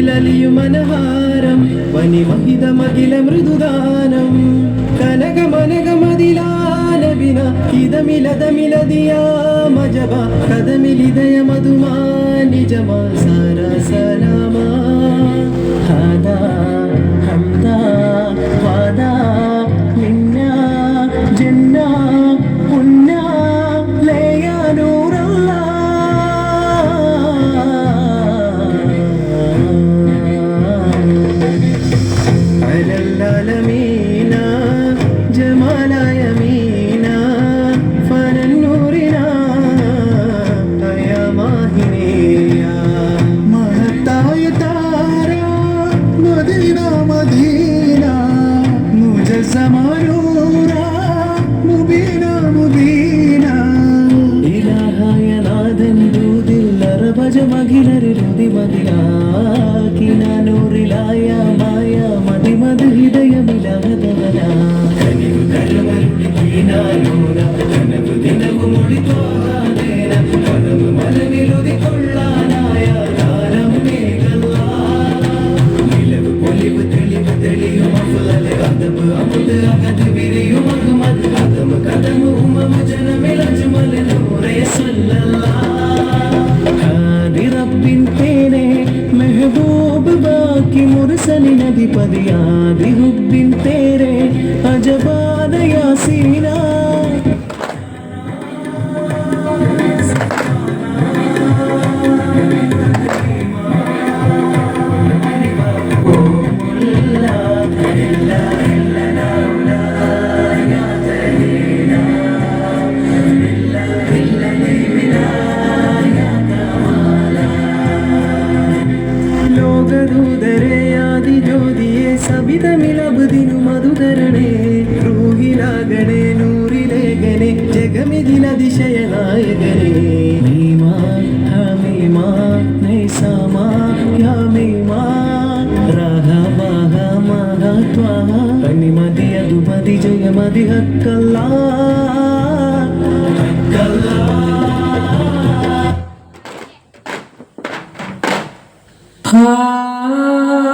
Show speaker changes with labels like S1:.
S1: കടലിലലിയും മനഹാരം വനിമഹിത മകില മൃദുദാനം കനക മനകമതിലാലവിന കിതമിലതമിലതിയാമജബ കഥമിലിതയ മധുമാ നിജമാ സാര സലാമാ ഹാദാ മകിലരുതി മതിയാക്കിന നൂറിലായ മായ മതി മത് ഹൃദയമിലാകതവന. കനിവ് കരമരുളി കീനാനൂന കനവ് ദിനവും ഒളിത്തോകാതേന കനവ് മനവിലുതി കൊള്ളാനായ താരം മേഘല്ല നിലവ് പൊലിവ് തെളിവ് തെളിയും അഫ്ളൽ അതബ് അമുദ് അകത് ಿ ಮುರುಸಲಿ ನದಿ ಪದಿಯಾದಿ ಹುಬ್ಬಿನ್ ತೇರೆ ಅಜಬಾದ ಯಾಸೀನಾ ജഗമിതിലതിശയനായകനെ നീമാ ഹമീമാ നൈസാമാ യാമീമാ റഹമഹ മഹത്വഹ കനിമതി അതുമതി ജയമതി ഹക്കല്ലാ ഹക്കല്ലാ